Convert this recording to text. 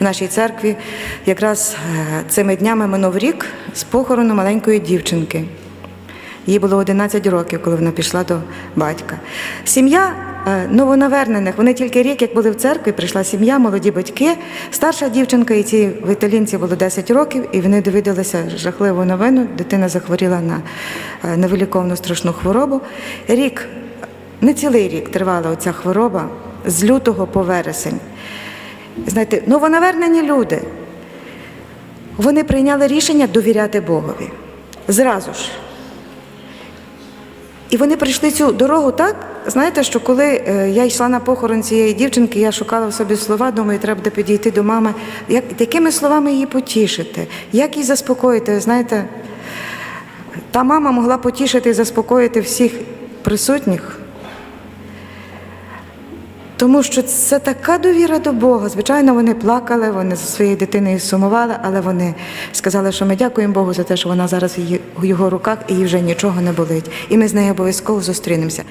в нашій церкві. Якраз е, цими днями минув рік з похорону маленької дівчинки. Їй було 11 років, коли вона пішла до батька. Сім'я е, новонавернених, вони тільки рік, як були в церкві, прийшла сім'я, молоді батьки. Старша дівчинка і цій виталінці було 10 років, і вони довідалися жахливу новину. Дитина захворіла на е, невиліковну страшну хворобу. Рік, не цілий рік тривала оця хвороба з лютого по вересень. Знаєте, новонавернені люди, вони прийняли рішення довіряти Богові. Зразу ж. І вони прийшли цю дорогу так. Знаєте, що коли е, я йшла на похорон цієї дівчинки, я шукала в собі слова, думаю, треба буде підійти до мами. Як, якими словами її потішити? Як її заспокоїти? Знаєте, та мама могла потішити і заспокоїти всіх присутніх. Тому що це така довіра до Бога. Звичайно, вони плакали, вони за своєю дитиною сумували, але вони сказали, що ми дякуємо Богу за те, що вона зараз в його руках і їй вже нічого не болить. І ми з нею обов'язково зустрінемося.